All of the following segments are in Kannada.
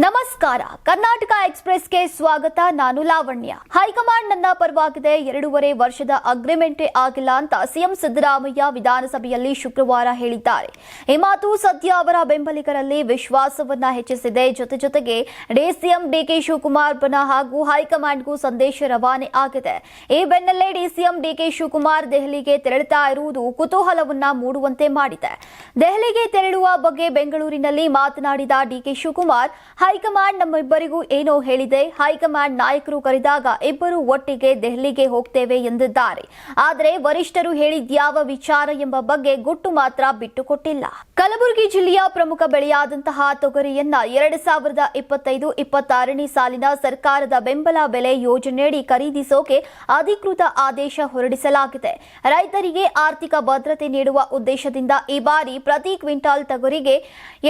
ನಮಸ್ಕಾರ. ಕರ್ನಾಟಕ ಎಕ್ಸ್ಪ್ರೆಸ್ಗೆ ಸ್ವಾಗತ. ನಾನು ಲಾವಣ್ಯ. ಹೈಕಮಾಂಡ್ ನನ್ನ ಪರವಾಗಿದೆ. ಎರಡೂವರೆ ವರ್ಷದ ಅಗ್ರಿಮೆಂಟೇ ಆಗಿಲ್ಲ ಅಂತ ಸಿಎಂ ಸಿದ್ದರಾಮಯ್ಯ ವಿಧಾನಸಭೆಯಲ್ಲಿ ಶುಕ್ರವಾರ ಹೇಳಿದ್ದಾರೆ. ಈ ಮಾತು ಸದ್ಯ ಅವರ ಬೆಂಬಲಿಗರಲ್ಲಿ ವಿಶ್ವಾಸವನ್ನ ಹೆಚ್ಚಿಸಿದೆ. ಜೊತೆ ಜೊತೆಗೆ ಡಿಸಿಎಂ ಡಿಕೆ ಶಿವಕುಮಾರ್ ಬನ ಹಾಗೂ ಹೈಕಮಾಂಡ್ಗೂ ಸಂದೇಶ ರವಾನೆ ಆಗಿದೆ. ಈ ಬೆನ್ನಲ್ಲೇ ಡಿಸಿಎಂ ಡಿಕೆ ಶಿವಕುಮಾರ್ ದೆಹಲಿಗೆ ತೆರಳುತ್ತಾ ಇರುವುದು ಕುತೂಹಲವನ್ನ ಮೂಡುವಂತೆ ಮಾಡಿದೆ. ದೆಹಲಿಗೆ ತೆರಳುವ ಬಗ್ಗೆ ಬೆಂಗಳೂರಿನಲ್ಲಿ ಮಾತನಾಡಿದ ಡಿಕೆ ಶಿವಕುಮಾರ್ ಹೈಕಮಾಂಡ್ ನಮ್ಮಿಬ್ಬರಿಗೂ ಏನೋ ಹೇಳಿದೆ. ಹೈಕಮಾಂಡ್ ನಾಯಕರು ಕರೆದಾಗ ಇಬ್ಬರು ಒಟ್ಟಿಗೆ ದೆಹಲಿಗೆ ಹೋಗ್ತೇವೆ ಎಂದಿದ್ದಾರೆ. ಆದರೆ ವರಿಷ್ಠರು ಹೇಳಿದ್ಯಾವ ವಿಚಾರ ಎಂಬ ಬಗ್ಗೆ ಗುಟ್ಟು ಮಾತ್ರ ಬಿಟ್ಟುಕೊಟ್ಟಿಲ್ಲ. ಕಲಬುರಗಿ ಜಿಲ್ಲೆಯ ಪ್ರಮುಖ ಬೆಳೆಯಾದಂತಹ ತೊಗರಿಯನ್ನ ಎರಡು ಸಾವಿರದ ಇಪ್ಪತ್ತೈದು ಇಪ್ಪತ್ತಾರನೇ ಸಾಲಿನ ಸರ್ಕಾರದ ಬೆಂಬಲ ಬೆಲೆ ಯೋಜನೆಯಡಿ ಖರೀದಿಸೋಕೆ ಅಧಿಕೃತ ಆದೇಶ ಹೊರಡಿಸಲಾಗಿದೆ. ರೈತರಿಗೆ ಆರ್ಥಿಕ ಭದ್ರತೆ ನೀಡುವ ಉದ್ದೇಶದಿಂದ ಈ ಬಾರಿ ಪ್ರತಿ ಕ್ವಿಂಟಾಲ್ ತೊಗರಿಗೆ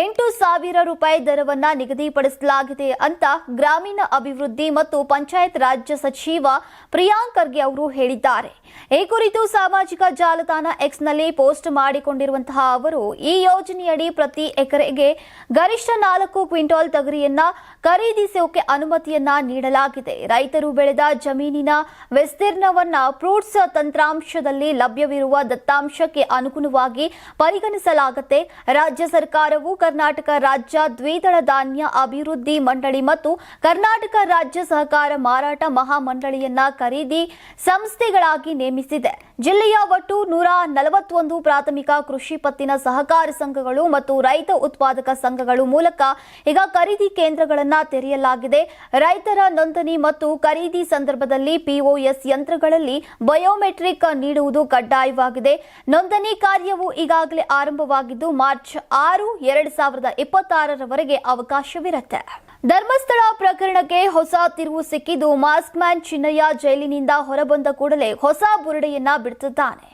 ಎಂಟು ಸಾವಿರ ರೂಪಾಯಿ ದರವನ್ನ ನಿಗದಿಪಡಿಸಲಾಗಿದೆ ಅಂತ ಗ್ರಾಮೀಣ ಅಭಿವೃದ್ಧಿ ಮತ್ತು ಪಂಚಾಯತ್ ರಾಜ್ಯ ಸಚಿವ ಪ್ರಿಯಾಂಕ್ ಖರ್ಗೆ ಅವರು ಹೇಳಿದ್ದಾರೆ. ಈ ಕುರಿತು ಸಾಮಾಜಿಕ ಜಾಲತಾಣ ಎಕ್ಸ್ನಲ್ಲಿ ಪೋಸ್ಟ್ ಮಾಡಿಕೊಂಡಿರುವಂತಹ ಅವರು ಈ ಯೋಜನೆಯಡಿ ಪ್ರತಿ ಎಕರೆಗೆ ಗರಿಷ್ಠ ನಾಲ್ಕು ಕ್ವಿಂಟಾಲ್ ತಗರಿಯನ್ನ ಖರೀದಿಸೋಕೆ ಅನುಮತಿಯನ್ನ ನೀಡಲಾಗಿದೆ. ರೈತರು ಬೆಳೆದ ಜಮೀನಿನ ವಿಸ್ತೀರ್ಣವನ್ನ ಫ್ರೂಟ್ಸ್ ತಂತ್ರಾಂಶದಲ್ಲಿ ಲಭ್ಯವಿರುವ ದತ್ತಾಂಶಕ್ಕೆ ಅನುಗುಣವಾಗಿ ಪರಿಗಣಿಸಲಾಗುತ್ತೆ. ರಾಜ್ಯ ಸರ್ಕಾರವು ಕರ್ನಾಟಕ ರಾಜ್ಯ ದ್ವಿದಳ ಧಾನ್ಯ ಅಭಿವೃದ್ಧಿ ಮಂಡಳಿ ಮತ್ತು ಕರ್ನಾಟಕ ರಾಜ್ಯ ಸಹಕಾರ ಮಾರಾಟ ಮಹಾಮಂಡಳಿಯನ್ನ ಖರೀದಿ ಸಂಸ್ಥೆಗಳಾಗಿ ನೇಮಿಸಿದೆ. ಜಿಲ್ಲೆಯ ಒಟ್ಟು ನೂರ ನಲವತ್ತೊಂದು ಪ್ರಾಥಮಿಕ ಕೃಷಿ ಪತ್ತಿನ ಸಹಕಾರ ಸಂಘಗಳು ಮತ್ತು ರೈತ ಉತ್ಪಾದಕ ಸಂಘಗಳು ಮೂಲಕ ಈಗ ಖರೀದಿ ಕೇಂದ್ರಗಳನ್ನು ತೆರೆಯಲಾಗಿದೆ. ರೈತರ ನೋಂದಣಿ ಮತ್ತು ಖರೀದಿ ಸಂದರ್ಭದಲ್ಲಿ ಪಿಒಎಸ್ ಯಂತ್ರಗಳಲ್ಲಿ ಬಯೋಮೆಟ್ರಿಕ್ ನೀಡುವುದು ಕಡ್ಡಾಯವಾಗಿದೆ. ನೋಂದಣಿ ಕಾರ್ಯವು ಈಗಾಗಲೇ ಆರಂಭವಾಗಿದ್ದು, ಮಾರ್ಚ್ ಆರು, ಎರಡು ಸಾವಿರದ ಇಪ್ಪತ್ತಾರರವರೆಗೆ ಅವಕಾಶವಿರುತ್ತೆ. ಧರ್ಮಸ್ಥಳ ಪ್ರಕರಣಕ್ಕೆ ಹೊಸ ತಿರುವು ಸಿಕ್ಕಿದ್ದು ಮಾಸ್ಕ್ ಮ್ಯಾನ್ ಚಿನ್ನಯ್ಯ ಜೈಲಿನಿಂದ ಹೊರಬಂದ ಕೂಡಲೇ ಹೊಸ ಬುರುಡೆಯನ್ನ ಬಿಡುತ್ತಿದ್ದಾನೆ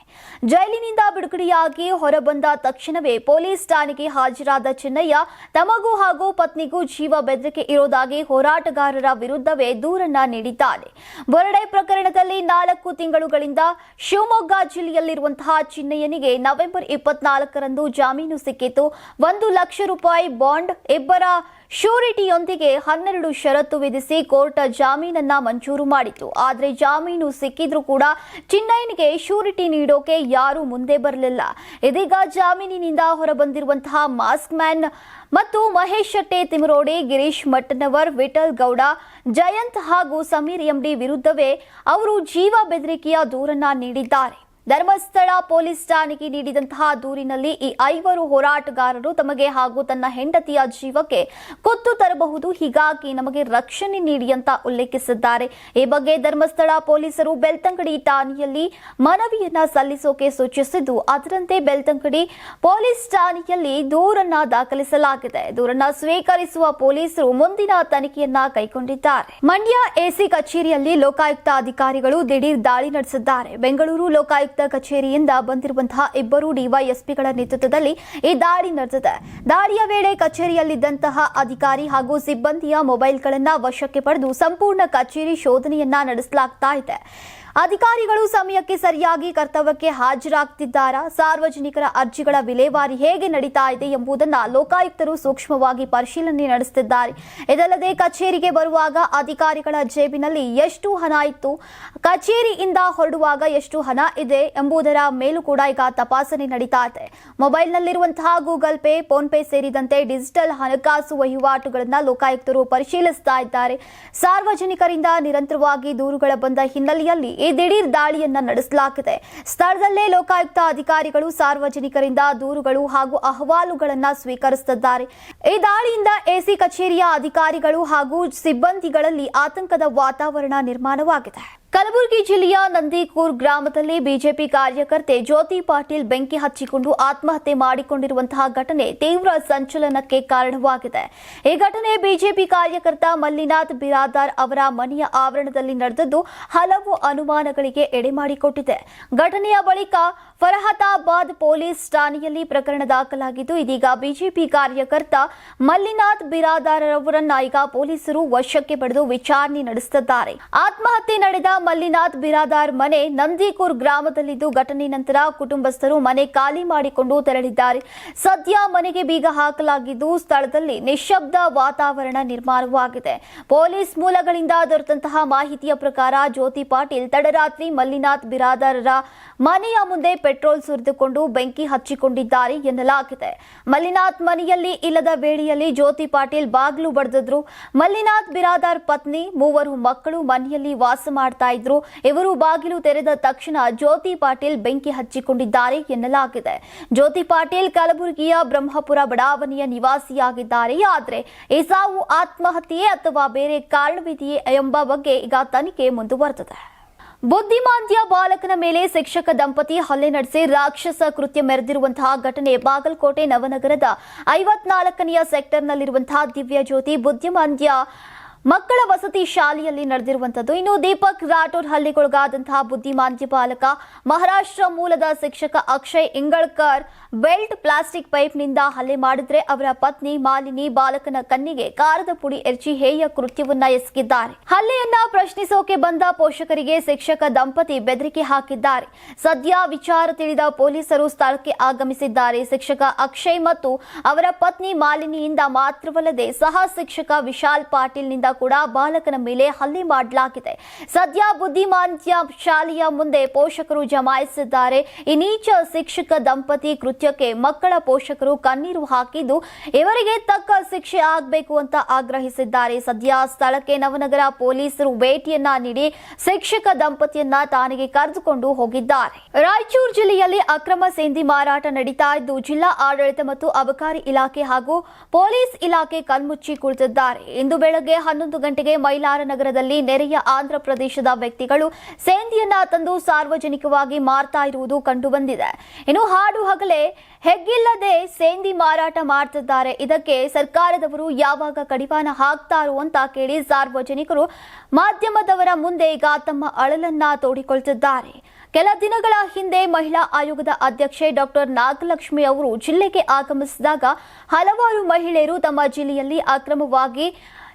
ಜೈಲಿನಿಂದ ಬಿಡುಗಡೆಯಾಗಿ ಹೊರಬಂದ ತಕ್ಷಣವೇ ಪೊಲೀಸ್ ಠಾಣೆಗೆ ಹಾಜರಾದ ಚಿನ್ನಯ್ಯ ತಮಗೂ ಹಾಗೂ ಪತ್ನಿಗೂ ಜೀವ ಬೆದರಿಕೆ ಇರೋದಾಗಿ ಹೋರಾಟಗಾರರ ವಿರುದ್ಧವೇ ದೂರನ್ನ ನೀಡಿದ್ದಾರೆ ಬುರಡೆ ಪ್ರಕರಣದಲ್ಲಿ ನಾಲ್ಕು ತಿಂಗಳುಗಳಿಂದ ಶಿವಮೊಗ್ಗ ಜಿಲ್ಲೆಯಲ್ಲಿರುವಂತಹ ಚಿನ್ನಯ್ಯನಿಗೆ ನವೆಂಬರ್ ಇಪ್ಪತ್ನಾಲ್ಕರಂದು ಜಾಮೀನು ಸಿಕ್ಕಿತ್ತು. ಒಂದು ಲಕ್ಷ ರೂಪಾಯಿ ಬಾಂಡ್, ಇಬ್ಬರ ಶ್ಯೂರಿಟಿಯೊಂದಿಗೆ ಹನ್ನೆರಡು ಷರತ್ತು ವಿಧಿಸಿ ಕೋರ್ಟ್ ಜಾಮೀನನ್ನ ಮಂಜೂರು ಮಾಡಿತು ಆದರೆ ಜಾಮೀನು ಸಿಕ್ಕಿದ್ರೂ ಕೂಡ ಚಿನ್ನಯ್ಯನಿಗೆ ಶ್ಯೂರಿಟಿ ನೀಡೋಕೆ ಯಾರೂ ಮುಂದೆ ಬರಲಿಲ್ಲ. ಇದೀಗ ಜಾಮೀನಿನಿಂದ ಹೊರಬಂದಿರುವಂತಹ ಮಾಸ್ಕ್ ಮ್ಯಾನ್ ಮತ್ತು ಮಹೇಶ್ ಶೆಟ್ಟಿ ತಿಮರೋಡಿ, ಗಿರೀಶ್ ಮಟ್ಟನವರ್, ವಿಠಲ್ ಗೌಡ, ಜಯಂತ್ ಹಾಗೂ ಸಮೀರ್ ಎಂಡಿ ವಿರುದ್ಧವೇ ಅವರು ಜೀವ ಬೆದರಿಕೆಯ ದೂರನ್ನ ನೀಡಿದ್ದಾರೆ. ಧರ್ಮಸ್ಥಳ ಪೊಲೀಸ್ ಠಾಣೆಗೆ ನೀಡಿದಂತಹ ದೂರಿನಲ್ಲಿ ಈ ಐವರು ಹೋರಾಟಗಾರರು ತಮಗೆ ಹಾಗೂ ತನ್ನ ಹೆಂಡತಿಯ ಜೀವಕ್ಕೆ ಕುತ್ತು ತರಬಹುದು. ಹೀಗಾಗಿ ನಮಗೆ ರಕ್ಷಣೆ ನೀಡಿ ಅಂತ ಉಲ್ಲೇಖಿಸಿದ್ದಾರೆ. ಈ ಬಗ್ಗೆ ಧರ್ಮಸ್ಥಳ ಪೊಲೀಸರು ಬೆಳ್ತಂಗಡಿ ಠಾಣೆಯಲ್ಲಿ ಮನವಿಯನ್ನ ಸಲ್ಲಿಸೋಕೆ ಸೂಚಿಸಿದ್ದು, ಅದರಂತೆ ಬೆಳ್ತಂಗಡಿ ಪೊಲೀಸ್ ಠಾಣೆಯಲ್ಲಿ ದೂರನ್ನ ದಾಖಲಿಸಲಾಗಿದೆ. ದೂರನ್ನ ಸ್ವೀಕರಿಸುವ ಪೊಲೀಸರು ಮುಂದಿನ ತನಿಖೆಯನ್ನ ಕೈಗೊಂಡಿದ್ದಾರೆ. ಮಂಡ್ಯ ಎಸಿ ಕಚೇರಿಯಲ್ಲಿ ಲೋಕಾಯುಕ್ತ ಅಧಿಕಾರಿಗಳು ದಿಢೀರ್ ದಾಳಿ ನಡೆಸಿದ್ದಾರೆ. ಬೆಂಗಳೂರು ಲೋಕಾಯುಕ್ತ ಕಚೇರಿಯಿಂದ ಬಂದಿರುವಂತಹ ಇಬ್ಬರು ಡಿವೈಎಸ್ಪಿಗಳ ನೇತೃತ್ವದಲ್ಲಿ ಈ ದಾಳಿ ನಡೆದಿದೆ. ದಾಳಿಯ ವೇಳೆ ಕಚೇರಿಯಲ್ಲಿದ್ದಂತಹ ಅಧಿಕಾರಿ ಹಾಗೂ ಸಿಬ್ಬಂದಿಯ ಮೊಬೈಲ್ಗಳನ್ನ ವಶಕ್ಕೆ ಪಡೆದು ಸಂಪೂರ್ಣ ಕಚೇರಿ ಶೋಧನೆಯನ್ನ ನಡೆಸಲಾಗ್ತಾ ಇದೆ. ಅಧಿಕಾರಿಗಳು ಸಮಯಕ್ಕೆ ಸರಿಯಾಗಿ ಕರ್ತವ್ಯಕ್ಕೆ ಹಾಜರಾಗ್ತಿದ್ದಾರಾ? ಸಾರ್ವಜನಿಕರ ಅರ್ಜಿಗಳ ವಿಲೇವಾರಿ ಹೇಗೆ ನಡೀತಾ ಇದೆ ಎಂಬುದನ್ನು ಲೋಕಾಯುಕ್ತರು ಸೂಕ್ಷ್ಮವಾಗಿ ಪರಿಶೀಲನೆ ನಡೆಸುತ್ತಿದ್ದಾರೆ. ಇದಲ್ಲದೆ ಕಚೇರಿಗೆ ಬರುವಾಗ ಅಧಿಕಾರಿಗಳ ಜೇಬಿನಲ್ಲಿ ಎಷ್ಟು ಹಣ ಇತ್ತು, ಕಚೇರಿಯಿಂದ ಹೊರಡುವಾಗ ಎಷ್ಟು ಹಣ ಇದೆ ಎಂಬುದರ ಮೇಲೂ ಕೂಡ ಈಗ ತಪಾಸಣೆ ನಡೀತಾ ಇದೆ. ಮೊಬೈಲ್ನಲ್ಲಿರುವಂತಹ ಗೂಗಲ್ ಪೇ, ಫೋನ್ ಪೇ ಸೇರಿದಂತೆ ಡಿಜಿಟಲ್ ಹಣಕಾಸು ವಹಿವಾಟುಗಳನ್ನು ಲೋಕಾಯುಕ್ತರು ಪರಿಶೀಲಿಸ್ತಾ ಇದ್ದಾರೆ. ಸಾರ್ವಜನಿಕರಿಂದ ನಿರಂತರವಾಗಿ ದೂರುಗಳ ಬಂದ ಹಿನ್ನೆಲೆಯಲ್ಲಿ ಈ ದಿಢೀರ್ ದಾಳಿಯನ್ನ ನಡೆಸಲಾಗಿದೆ. ಸ್ಥಳದಲ್ಲೇ ಲೋಕಾಯುಕ್ತ ಅಧಿಕಾರಿಗಳು, ಸಾರ್ವಜನಿಕರಿಂದ ದೂರುಗಳು ಹಾಗೂ ಅಹವಾಲುಗಳನ್ನ ಸ್ವೀಕರಿಸುತ್ತಿದ್ದಾರೆ ಈ ದಾಳಿಯಿಂದ ಎಸಿ ಕಚೇರಿಯ ಅಧಿಕಾರಿಗಳು ಹಾಗೂ ಸಿಬ್ಬಂದಿಗಳಲ್ಲಿ ಆತಂಕದ ವಾತಾವರಣ ನಿರ್ಮಾಣವಾಗಿದೆ. ಕಲಬುರಗಿ ಜಿಲ್ಲೆಯ ನಂದಿಕೂರ್ ಗ್ರಾಮದಲ್ಲಿ ಬಿಜೆಪಿ ಕಾರ್ಯಕರ್ತೆ ಜ್ಯೋತಿ ಪಾಟೀಲ್ ಬೆಂಕಿ ಹಚ್ಚಿಕೊಂಡು ಆತ್ಮಹತ್ಯೆ ಮಾಡಿಕೊಂಡಿರುವಂತಹ ಘಟನೆ ತೀವ್ರ ಸಂಚಲನಕ್ಕೆ ಕಾರಣವಾಗಿದೆ. ಈ ಘಟನೆ ಬಿಜೆಪಿ ಕಾರ್ಯಕರ್ತ ಮಲ್ಲಿನಾಥ್ ಬಿರಾದಾರ್ ಅವರ ಮನೆಯ ಆವರಣದಲ್ಲಿ ನಡೆದದ್ದು ಹಲವು ಅನುಮಾನಗಳಿಗೆ ಎಡೆಮಾಡಿಕೊಟ್ಟಿದೆ ಘಟನೆಯ ಬಳಿಕ ಫರಹತಾಬಾದ್ ಪೊಲೀಸ್ ಠಾಣೆಯಲ್ಲಿ ಪ್ರಕರಣ ದಾಖಲಾಗಿದ್ದು, ಇದೀಗ ಬಿಜೆಪಿ ಕಾರ್ಯಕರ್ತ ಮಲ್ಲಿನಾಥ್ ಬಿರಾದಾರ್ ಅವರನ್ನ ಈಗ ಪೊಲೀಸರು ವಶಕ್ಕೆ ಪಡೆದು ವಿಚಾರಣೆ ನಡೆಸುತ್ತಿದ್ದಾರೆ. ಆತ್ಮಹತ್ಯೆ ನಡೆದ ಮಲ್ಲಿನಾಥ್ ಬಿರಾದಾರ್ ಮನೆ ನಂದಿಕೂರ್ ಗ್ರಾಮದಲ್ಲಿದ್ದು ಘಟನೆ ನಂತರ ಕುಟುಂಬಸ್ಥರು ಮನೆ ಖಾಲಿ ಮಾಡಿಕೊಂಡು ತೆರಳಿದ್ದಾರೆ. ಸದ್ಯ ಮನೆಗೆ ಬೀಗ ಹಾಕಲಾಗಿದ್ದು ಸ್ಥಳದಲ್ಲಿ ನಿಶಬ್ದ ವಾತಾವರಣ ನಿರ್ಮಾಣವಾಗಿದೆ. ಪೊಲೀಸ್ ಮೂಲಗಳಿಂದ ದೊರೆತಂತಹ ಮಾಹಿತಿಯ ಪ್ರಕಾರ ಜ್ಯೋತಿ ಪಾಟೀಲ್ ತಡರಾತ್ರಿ ಮಲ್ಲಿನಾಥ್ ಬಿರಾದಾರರ ಮನೆಯ ಮುಂದೆ ಪೆಟ್ರೋಲ್ ಸುರಿದುಕೊಂಡು ಬೆಂಕಿ ಹಚ್ಚಿಕೊಂಡಿದ್ದಾರೆ ಎನ್ನಲಾಗಿದೆ. ಮಲ್ಲಿನಾಥ್ ಮನೆಯಲ್ಲಿ ಇಲ್ಲದ ವೇಳೆಯಲ್ಲಿ ಜ್ಯೋತಿ ಪಾಟೀಲ್ ಬಾಗಿಲು ಬಡಿದ್ರು ಮಲ್ಲಿನಾಥ್ ಬಿರಾದಾರ್ ಪತ್ನಿ, ಮೂವರು ಮಕ್ಕಳು ಮನೆಯಲ್ಲಿ ವಾಸ ಮಾಡ್ತಾ ಇದ್ರು. ಇವರು ಬಾಗಿಲು ತೆರೆದ ತಕ್ಷಣ ಜ್ಯೋತಿ ಪಾಟೀಲ್ ಬೆಂಕಿ ಹಚ್ಚಿಕೊಂಡಿದ್ದಾರೆ ಎನ್ನಲಾಗಿದೆ. ಜ್ಯೋತಿ ಪಾಟೀಲ್ ಕಲಬುರಗಿಯ ಬ್ರಹ್ಮಪುರ ಬಡಾವಣೆಯ ನಿವಾಸಿಯಾಗಿದ್ದಾರೆ. ಆದರೆ ಈ ಸಾವು ಆತ್ಮಹತ್ಯೆ ಅಥವಾ ಬೇರೆ ಕಾರಣವಿದೆಯೇ ಎಂಬ ಬಗ್ಗೆ ಈಗ ತನಿಖೆ ಮುಂದುವರೆದಿದೆ. ಬುದ್ಧಿಮಾಂದ್ಯ ಬಾಲಕನ ಮೇಲೆ ಶಿಕ್ಷಕ ದಂಪತಿ ಹಲ್ಲೆ ನಡೆಸಿ ರಾಕ್ಷಸ ಕೃತ್ಯ ಮೆರೆದಿರುವಂತಹ ಘಟನೆ ಬಾಗಲಕೋಟೆ ನವನಗರದ ಐವತ್ನಾಲ್ಕನೆಯ ಸೆಕ್ಟರ್ನಲ್ಲಿರುವಂತಹ ದಿವ್ಯ ಜ್ಯೋತಿ ಬುದ್ಧಿಮಾಂದ್ಯ ಮಕ್ಕಳ ವಸತಿ ಶಾಲೆಯಲ್ಲಿ ನಡೆದಿರುವಂತದ್ದು. ಇನ್ನು ದೀಪಕ್ ರಾಠೋರ್ ಹಳ್ಳಿಗೊಳಗಾದಂತಹ ಬುದ್ಧಿಮಾಂದ್ಯ ಬಾಲಕ, ಮಹಾರಾಷ್ಟ್ರ ಮೂಲದ ಶಿಕ್ಷಕ ಅಕ್ಷಯ್ ಇಂಗಳಕರ್ ಬೆಲ್ಟ್ ಪ್ಲಾಸ್ಟಿಕ್ ಪೈಪ್ನಿಂದ ಹಲ್ಲೆ ಮಾಡಿದ್ರೆ ಅವರ ಪತ್ನಿ ಮಾಲಿನಿ ಬಾಲಕನ ಕಣ್ಣಿಗೆ ಕಾರದ ಪುಡಿ ಎರಚಿ ಹೇಯ ಕೃತ್ಯವನ್ನ ಎಸಗಿದ್ದಾರೆ. ಹಲ್ಲೆಯನ್ನ ಪ್ರಶ್ನಿಸೋಕೆ ಬಂದ ಪೋಷಕರಿಗೆ ಶಿಕ್ಷಕ ದಂಪತಿ ಬೆದರಿಕೆ ಹಾಕಿದ್ದಾರೆ. ಸದ್ಯ ವಿಚಾರ ತಿಳಿದ ಪೊಲೀಸರು ಸ್ಥಳಕ್ಕೆ ಆಗಮಿಸಿದ್ದಾರೆ. ಶಿಕ್ಷಕ ಅಕ್ಷಯ್ ಮತ್ತು ಅವರ ಪತ್ನಿ ಮಾಲಿನಿಯಿಂದ ಮಾತ್ರವಲ್ಲದೆ ಸಹ ಶಿಕ್ಷಕ ವಿಶಾಲ್ ಪಾಟೀಲ್ನಿಂದ ಕೂಡ ಬಾಲಕನ ಮೇಲೆ ಹಲ್ಲೆ ಮಾಡಲಾಗಿದೆ. ಸದ್ಯ ಬುದ್ಧಿಮಾಂತ್ಯ ಶಾಲೆಯ ಮುಂದೆ ಪೋಷಕರು ಜಮಾಯಿಸಿದ್ದಾರೆ. ಈ ನೀಚ ಶಿಕ್ಷಕ ದಂಪತಿ ಕೃತ್ಯಕ್ಕೆ ಮಕ್ಕಳ ಪೋಷಕರು ಕಣ್ಣೀರು ಹಾಕಿದ್ದು, ಇವರಿಗೆ ತಕ್ಕ ಶಿಕ್ಷೆ ಆಗಬೇಕು ಅಂತ ಆಗ್ರಹಿಸಿದ್ದಾರೆ. ಸದ್ಯ ಸ್ಥಳಕ್ಕೆ ನವನಗರ ಪೊಲೀಸರು ಭೇಟಿಯನ್ನ ನೀಡಿ ಶಿಕ್ಷಕ ದಂಪತಿಯನ್ನ ತಾನಿಗೆ ಕರೆದುಕೊಂಡು ಹೋಗಿದ್ದಾರೆ. ರಾಯಚೂರು ಜಿಲ್ಲೆಯಲ್ಲಿ ಅಕ್ರಮ ಸೇಂದಿ ಮಾರಾಟ ನಡೀತಾ ಇದ್ದು, ಜಿಲ್ಲಾ ಆಡಳಿತ ಮತ್ತು ಅಬಕಾರಿ ಇಲಾಖೆ ಹಾಗೂ ಪೊಲೀಸ್ ಇಲಾಖೆ ಕಣ್ಮುಚ್ಚಿ ಕುಳಿತಿದ್ದಾರೆ. ಇಂದು ಬೆಳಗ್ಗೆ ಹನ್ನೊಂದು ಗಂಟೆಗೆ ಮೈಲಾರ ನಗರದಲ್ಲಿ ನೆರೆಯ ಆಂಧ್ರ ಪ್ರದೇಶದ ವ್ಯಕ್ತಿಗಳು ಸೇಂದಿಯನ್ನ ತಂದು ಸಾರ್ವಜನಿಕವಾಗಿ ಮಾರ್ತಾ ಇರುವುದು ಕಂಡುಬಂದಿದೆ. ಇನ್ನು ಹಾಡು ಹಗಲೇ ಹೆಗ್ಗಿಲ್ಲದೆ ಸೇಂದಿ ಮಾರಾಟ ಮಾಡ್ತಿದ್ದಾರೆ. ಇದಕ್ಕೆ ಸರ್ಕಾರದವರು ಯಾವಾಗ ಕಡಿವಾಣ ಹಾಕ್ತಾರೋ ಅಂತ ಕೇಳಿ ಸಾರ್ವಜನಿಕರು ಮಾಧ್ಯಮದವರ ಮುಂದೆ ಈಗ ತಮ್ಮ ಅಳಲನ್ನ ತೋಡಿಕೊಳ್ತಿದ್ದಾರೆ. ಕೆಲ ದಿನಗಳ ಹಿಂದೆ ಮಹಿಳಾ ಆಯೋಗದ ಅಧ್ಯಕ್ಷೆ ಡಾಕ್ಟರ್ ನಾಗಲಕ್ಷ್ಮಿ ಅವರು ಜಿಲ್ಲೆಗೆ ಆಗಮಿಸಿದಾಗ ಹಲವಾರು ಮಹಿಳೆಯರು ತಮ್ಮ ಜಿಲ್ಲೆಯಲ್ಲಿ ಅಕ್ರಮವಾಗಿ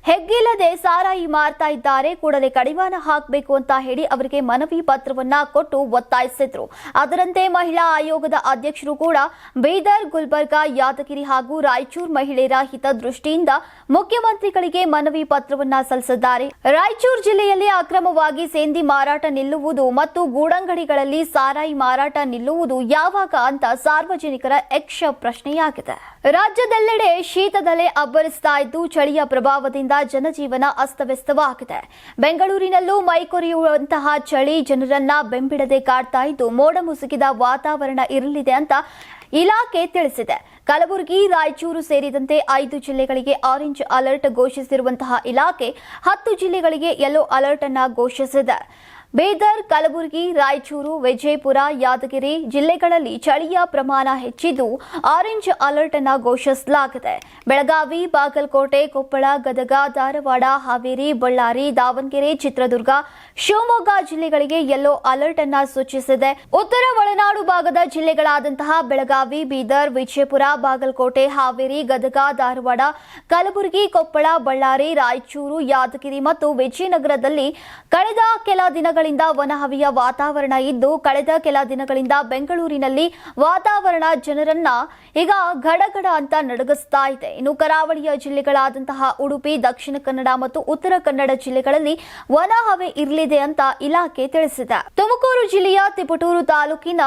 ಹೆಗ್ಗಿಲ್ಲದೆ ಸಾರಾಯಿ ಮಾರ್ತಾ ಇದ್ದಾರೆ. ಕೂಡಲೇ ಕಡಿವಾಣ ಹಾಕಬೇಕು ಅಂತ ಹೇಳಿ ಅವರಿಗೆ ಮನವಿ ಪತ್ರವನ್ನ ಕೊಟ್ಟು ಒತ್ತಾಯಿಸಿದ್ರು. ಅದರಂತೆ ಮಹಿಳಾ ಆಯೋಗದ ಅಧ್ಯಕ್ಷರು ಕೂಡ ಬೀದರ್, ಗುಲ್ಬರ್ಗಾ, ಯಾದಗಿರಿ ಹಾಗೂ ರಾಯಚೂರು ಮಹಿಳೆಯರ ಹಿತದೃಷ್ಟಿಯಿಂದ ಮುಖ್ಯಮಂತ್ರಿಗಳಿಗೆ ಮನವಿ ಪತ್ರವನ್ನ ಸಲ್ಲಿಸಿದ್ದಾರೆ. ರಾಯಚೂರು ಜಿಲ್ಲೆಯಲ್ಲಿ ಅಕ್ರಮವಾಗಿ ಸೇಂದಿ ಮಾರಾಟ ನಿಲ್ಲುವುದು ಮತ್ತು ಗೂಡಂಗಡಿಗಳಲ್ಲಿ ಸಾರಾಯಿ ಮಾರಾಟ ನಿಲ್ಲುವುದು ಯಾವಾಗ ಅಂತ ಸಾರ್ವಜನಿಕರ ಯಕ್ಷ ಪ್ರಶ್ನೆಯಾಗಿದೆ. ರಾಜ್ಯದೆಲ್ಲೆಡೆ ಶೀತದಲೆ ಅಬ್ಬರಿಸ್ತಾ ಇದ್ದು ಚಳಿಯ ಪ್ರಭಾವದಿಂದ ಜನಜೀವನ ಅಸ್ತವ್ಯಸ್ತವಾಗಿದೆ. ಬೆಂಗಳೂರಿನಲ್ಲೂ ಮೈಕೊರೆಯುವಂತಹ ಚಳಿ, ಜನರನ್ನ ಬೆಂಬಿಡದೆ ಕಾಡ್ತಾ ಇದ್ದು ಮೋಡ ಮುಸುಕಿದ ವಾತಾವರಣ ಇರಲಿದೆ ಅಂತ ಇಲಾಖೆ ತಿಳಿಸಿದೆ. ಕಲಬುರಗಿ, ರಾಯಚೂರು ಸೇರಿದಂತೆ ಐದು ಜಿಲ್ಲೆಗಳಿಗೆ ಆರೆಂಜ್ ಅಲರ್ಟ್ ಘೋಷಿಸಿರುವಂತಹ ಇಲಾಖೆ ಹತ್ತು ಜಿಲ್ಲೆಗಳಿಗೆ ಯೆಲ್ಲೋ ಅಲರ್ಟ್ ಅನ್ನ ಘೋಷಿಸಿದೆ. ಬೀದರ್, ಕಲಬುರಗಿ, ರಾಯಚೂರು, ವಿಜಯಪುರ, ಯಾದಗಿರಿ ಜಿಲ್ಲೆಗಳಲ್ಲಿ ಚಳಿಯ ಪ್ರಮಾಣ ಹೆಚ್ಚಿದ್ದು ಆರೆಂಜ್ ಅಲರ್ಟ್ ಅನ್ನು ಘೋಷಿಸಲಾಗಿದೆ. ಬೆಳಗಾವಿ, ಬಾಗಲಕೋಟೆ, ಕೊಪ್ಪಳ, ಗದಗ, ಧಾರವಾಡ, ಹಾವೇರಿ, ಬಳ್ಳಾರಿ, ದಾವಣಗೆರೆ, ಚಿತ್ರದುರ್ಗ, ಶಿವಮೊಗ್ಗ ಜಿಲ್ಲೆಗಳಿಗೆ ಯೆಲ್ಲೋ ಅಲರ್ಟ್ ಅನ್ನು ಸೂಚಿಸಿದೆ. ಉತ್ತರ ಒಳನಾಡು ಭಾಗದ ಜಿಲ್ಲೆಗಳಾದಂತಹ ಬೆಳಗಾವಿ, ಬೀದರ್, ವಿಜಯಪುರ, ಬಾಗಲಕೋಟೆ, ಹಾವೇರಿ, ಗದಗ, ಧಾರವಾಡ, ಕಲಬುರಗಿ, ಕೊಪ್ಪಳ, ಬಳ್ಳಾರಿ, ರಾಯಚೂರು, ಯಾದಗಿರಿ ಮತ್ತು ವಿಜಯನಗರದಲ್ಲಿ ಕಳೆದ ಕೆಲ ದಿನಗಳಿಂದ ವನಹವಿಯ ವಾತಾವರಣ ಇದ್ದು, ಕಳೆದ ಕೆಲ ದಿನಗಳಿಂದ ಬೆಂಗಳೂರಿನಲ್ಲಿ ವಾತಾವರಣ ಜನರನ್ನ ಈಗ ಗಡಗಡ ಅಂತ ನಡಗಿಸ್ತಾ ಇದೆ. ಇನ್ನು ಕರಾವಳಿಯ ಜಿಲ್ಲೆಗಳಾದಂತಹ ಉಡುಪಿ, ದಕ್ಷಿಣ ಕನ್ನಡ ಮತ್ತು ಉತ್ತರ ಕನ್ನಡ ಜಿಲ್ಲೆಗಳಲ್ಲಿ ವನಹವೆ ಇರಲಿದೆ ಅಂತ ಇಲಾಖೆ ತಿಳಿಸಿದೆ. ತುಮಕೂರು ಜಿಲ್ಲೆಯ ತಿಪಟೂರು ತಾಲೂಕಿನ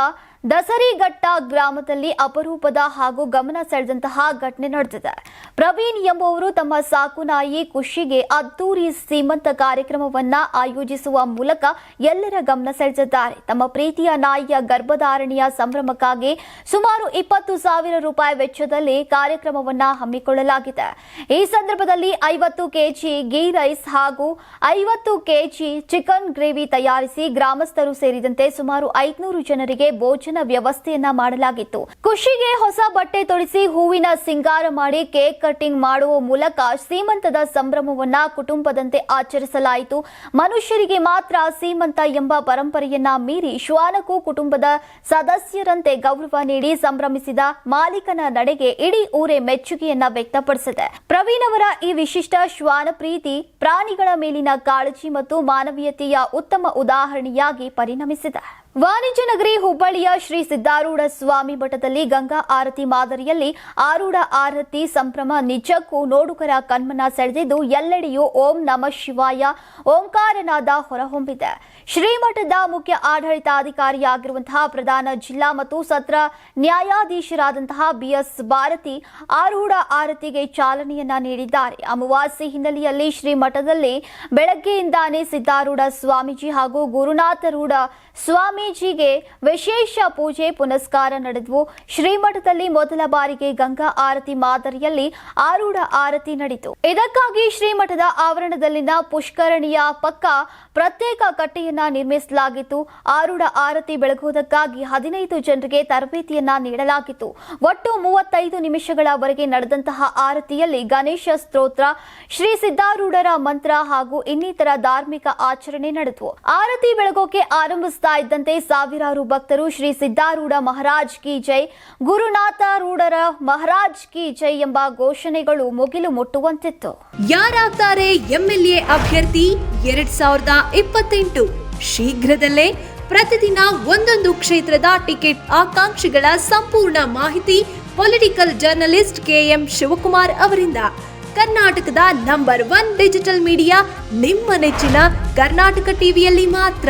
ದಸರಿಘಟ್ಟ ಗ್ರಾಮದಲ್ಲಿ ಅಪರೂಪದ ಹಾಗೂ ಗಮನ ಸೆಳೆದಂತಹ ಘಟನೆ ನಡೆದಿದೆ. ಪ್ರವೀಣ್ ಎಂಬುವರು ತಮ್ಮ ಸಾಕು ನಾಯಿ ಖುಷಿಗೆ ಅದ್ದೂರಿ ಸೀಮಂತ ಕಾರ್ಯಕ್ರಮವನ್ನ ಆಯೋಜಿಸುವ ಮೂಲಕ ಎಲ್ಲರ ಗಮನ ಸೆಳೆದಿದ್ದಾರೆ. ತಮ್ಮ ಪ್ರೀತಿಯ ನಾಯಿಯ ಗರ್ಭಧಾರಣೆಯ ಸಂಭ್ರಮಕ್ಕಾಗಿ ಸುಮಾರು ಇಪ್ಪತ್ತು ಸಾವಿರ ರೂಪಾಯಿ ವೆಚ್ಚದಲ್ಲಿ ಕಾರ್ಯಕ್ರಮವನ್ನ ಹಮ್ಮಿಕೊಳ್ಳಲಾಗಿದೆ. ಈ ಸಂದರ್ಭದಲ್ಲಿ ಐವತ್ತು ಕೆಜಿ ಗೀ ರೈಸ್ ಹಾಗೂ ಐವತ್ತು ಕೆಜಿ ಚಿಕನ್ ಗ್ರೇವಿ ತಯಾರಿಸಿ ಗ್ರಾಮಸ್ಥರು ಸೇರಿದಂತೆ ಸುಮಾರು ಐದುನೂರು ಜನರಿಗೆ ಭೋಜನ ಊಟನ ವ್ಯವಸ್ಥೆಯನ್ನ ಮಾಡಲಾಗಿತ್ತು. ಖುಷಿಗೆ ಹೊಸ ಬಟ್ಟೆ ತೊಡಿಸಿ ಹೂವಿನ ಸಿಂಗಾರ ಮಾಡಿ ಕೇಕ್ ಕಟಿಂಗ್ ಮಾಡುವ ಮೂಲಕ ಸೀಮಂತದ ಸಂಭ್ರಮವನ್ನ ಕುಟುಂಬದಂತೆ ಆಚರಿಸಲಾಯಿತು. ಮನುಷ್ಯರಿಗೆ ಮಾತ್ರ ಸೀಮಂತ ಎಂಬ ಪರಂಪರೆಯನ್ನ ಮೀರಿ ಶ್ವಾನಕ್ಕೂ ಕುಟುಂಬದ ಸದಸ್ಯರಂತೆ ಗೌರವ ನೀಡಿ ಸಂಭ್ರಮಿಸಿದ ಮಾಲೀಕನ ನಡೆಗೆ ಇಡೀ ಊರೇ ಮೆಚ್ಚುಗೆಯನ್ನ ವ್ಯಕ್ತಪಡಿಸಿದೆ. ಪ್ರವೀಣ್ ಅವರ ಈ ವಿಶಿಷ್ಟ ಶ್ವಾನ ಪ್ರೀತಿ ಪ್ರಾಣಿಗಳ ಮೇಲಿನ ಕಾಳಜಿ ಮತ್ತು ಮಾನವೀಯತೆಯ ಉತ್ತಮ ಉದಾಹರಣೆಯಾಗಿ ಪರಿಣಮಿಸಿದೆ. ವಾಣಿಜ್ಯ ನಗರಿ ಹುಬ್ಬಳ್ಳಿಯ ಶ್ರೀ ಸಿದ್ದಾರೂಢ ಸ್ವಾಮಿ ಮಠದಲ್ಲಿ ಗಂಗಾ ಆರತಿ ಮಾದರಿಯಲ್ಲಿ ಆರೂಢ ಆರತಿ ಸಂಭ್ರಮ ನಿಜಕ್ಕೂ ನೋಡುಗರ ಕಣ್ಮನ ಸೆಳೆದಿದ್ದು, ಎಲ್ಲೆಡೆಯೂ ಓಂ ನಮ ಶಿವಾಯ ಓಂಕಾರನಾದ ಹೊರಹೊಮ್ಮಿದೆ. ಶ್ರೀಮಠದ ಮುಖ್ಯ ಆಡಳಿತಾಧಿಕಾರಿಯಾಗಿರುವಂತಹ ಪ್ರಧಾನ ಜಿಲ್ಲಾ ಮತ್ತು ಸತ್ರ ನ್ಯಾಯಾಧೀಶರಾದಂತಹ ಬಿಎಸ್ ಭಾರತಿ ಆರೂಢ ಆರತಿಗೆ ಚಾಲನೆಯನ್ನ ನೀಡಿದ್ದಾರೆ. ಅಮಾವಾಸ್ಯೆ ಹಿನ್ನೆಲೆಯಲ್ಲಿ ಶ್ರೀಮಠದಲ್ಲಿ ಬೆಳಗ್ಗೆಯಿಂದಾನೇ ಸಿದ್ದಾರೂಢ ಸ್ವಾಮೀಜಿ ಹಾಗೂ ಗುರುನಾಥರೂಢ ಸ್ವಾಮೀಜಿಗೆ ವಿಶೇಷ ಪೂಜೆ ಪುನಸ್ಕಾರ ನಡೆದವು. ಶ್ರೀಮಠದಲ್ಲಿ ಮೊದಲ ಬಾರಿಗೆ ಗಂಗಾ ಆರತಿ ಮಾದರಿಯಲ್ಲಿ ಆರೂಢ ಆರತಿ ನಡೆಯಿತು ಇದಕ್ಕಾಗಿ ಶ್ರೀಮಠದ ಆವರಣದಲ್ಲಿನ ಪುಷ್ಕರಣಿಯ ಪಕ್ಕ ಪ್ರತ್ಯೇಕ ಕಟ್ಟೆಯನ್ನ ನಿರ್ಮಿಸಲಾಗಿತ್ತು. ಆರೂಢ ಆರತಿ ಬೆಳಗುವುದಕ್ಕಾಗಿ ಹದಿನೈದು ಜನರಿಗೆ ತರಬೇತಿಯನ್ನ ನೀಡಲಾಗಿತ್ತು. ಒಟ್ಟು ಮೂವತ್ತೈದು ನಿಮಿಷಗಳವರೆಗೆ ನಡೆದಂತಹ ಆರತಿಯಲ್ಲಿ ಗಣೇಶ ಸ್ತೋತ್ರ, ಶ್ರೀ ಸಿದ್ದಾರೂಢರ ಮಂತ್ರ ಹಾಗೂ ಇನ್ನಿತರ ಧಾರ್ಮಿಕ ಆಚರಣೆ ನಡೆದವು. ಆರತಿ ಬೆಳಗೋಕೆ ಇದ್ದಂತೆ ಸಾವಿರಾರು ಭಕ್ತರು ಶ್ರೀ ಸಿದ್ದಾರೂಢ ಮಹಾರಾಜ್ ಕಿ ಜೈ ಗುರುನಾಥರೂಢರ ಮಹಾರಾಜ್ ಕಿ ಜೈ ಎಂಬ ಘೋಷಣೆಗಳು ಮುಗಿಲು ಮುಟ್ಟುವಂತಿತ್ತು. ಯಾರಾಗ್ತಾರೆ ಎಂಎಲ್ಎ ಅಭ್ಯರ್ಥಿ ಎರಡ್ ಸಾವಿರದ ಇಪ್ಪತ್ತೆಂಟು. ಶೀಘ್ರದಲ್ಲೇ ಪ್ರತಿದಿನ ಒಂದೊಂದು ಕ್ಷೇತ್ರದ ಟಿಕೆಟ್ ಆಕಾಂಕ್ಷಿಗಳ ಸಂಪೂರ್ಣ ಮಾಹಿತಿ ಪೊಲಿಟಿಕಲ್ ಜರ್ನಲಿಸ್ಟ್ ಕೆಎಂ ಶಿವಕುಮಾರ್ ಅವರಿಂದ. ಕರ್ನಾಟಕದ ನಂಬರ್ ಒನ್ ಡಿಜಿಟಲ್ ಮೀಡಿಯಾ ನಿಮ್ಮ ನೆಚ್ಚಿನ ಕರ್ನಾಟಕ ಟಿವಿಯಲ್ಲಿ ಮಾತ್ರ.